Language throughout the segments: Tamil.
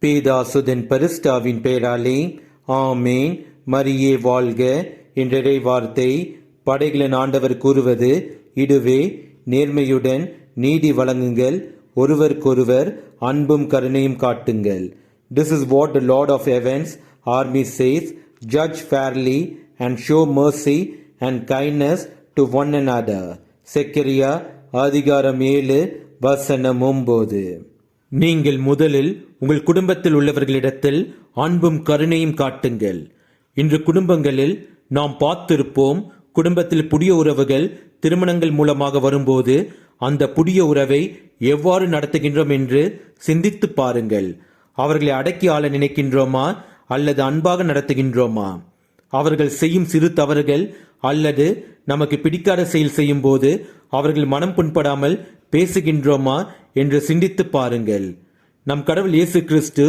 பேதாசுதன் பரிஸ்டாவின் பெயராலே ஆமேன். மரியே வாழ்க. என்ற வார்த்தை படைகளின் ஆண்டவர் கூறுவது இதுவே நேர்மையுடன் நீதி வழங்குங்கள். ஒருவருக்கொருவர் அன்பும் கருணையும் காட்டுங்கள். This is what the lord of heavens army says judge fairly and show mercy and kindness to one and other Zechariah அதிகாரம் ஏழு வசனம் ஒம்போது. நீங்கள் முதலில் உங்கள் குடும்பத்தில் உள்ளவர்களிடத்தில் அன்பும் கருணையும் காட்டுங்கள். இன்று குடும்பங்களில் நாம் பார்த்திருப்போம் குடும்பத்தில் புதிய உறவுகள் திருமணங்கள் மூலமாக வரும்போது அந்த புதிய உறவை எவ்வாறு நடத்துகின்றோம் என்று சிந்தித்து பாருங்கள். அவர்களை அடக்கி ஆள நினைக்கின்றோமா அல்லது அன்பாக நடத்துகின்றோமா? அவர்கள் செய்யும் சிறு தவறுகள் அல்லது நமக்கு பிடிக்காத செயல் செய்யும் போது அவர்கள் மனம் புண்படாமல் பேசுகின்றோமா என்று சிந்தித்து பாருங்கள். நம் கடவுள் இயேசு கிறிஸ்து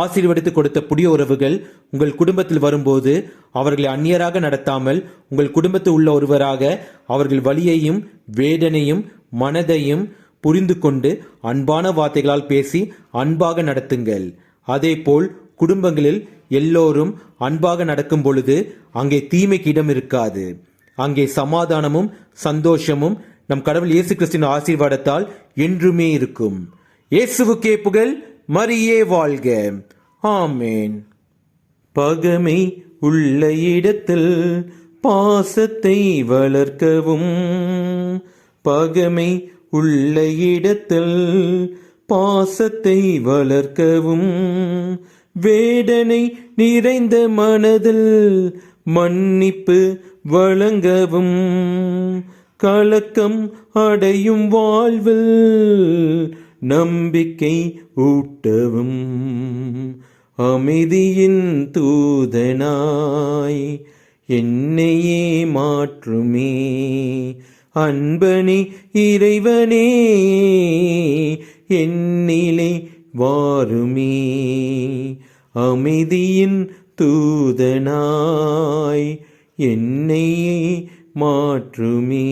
ஆசீர்வதித்து கொடுத்த புதிய உறவுகள் உங்கள் குடும்பத்தில் வரும்போது அவர்களை அந்நியராக நடத்தாமல் உங்கள் குடும்பத்தில் உள்ள ஒருவராக அவர்கள் வழியையும் வேதனையும் மனதையும் புரிந்து கொண்டு அன்பான வார்த்தைகளால் பேசி அன்பாக நடத்துங்கள். அதேபோல் குடும்பங்களில் எல்லோரும் அன்பாக நடக்கும் பொழுது அங்கே தீமைக்கு இடம் இருக்காது. அங்கே சமாதானமும் சந்தோஷமும் நம் கடவுள் இயேசு கிறிஸ்தின் ஆசீர்வாதத்தால் என்றுமே இருக்கும். இயேசுவுக்கே புகழ் மரியே வாழ்க. ஆமேன். பகமை உள்ள இடத்தில் பாசத்தை வளர்க்கவும். பகமை உள்ள இடத்தில் பாசத்தை வளர்க்கவும். வேதனை நிறைந்த மனதில் மன்னிப்பு வழங்கவும். கலக்கம் அடையும் வாழ்வில் நம்பிக்கை ஊட்டவும். அமைதியின் தூதனாய் என்னையே மாற்றுமே. அன்பனே இறைவனே என்னிலே வாருமே. அமைதியின் தூதனாய் என்னையே மாற்றுமே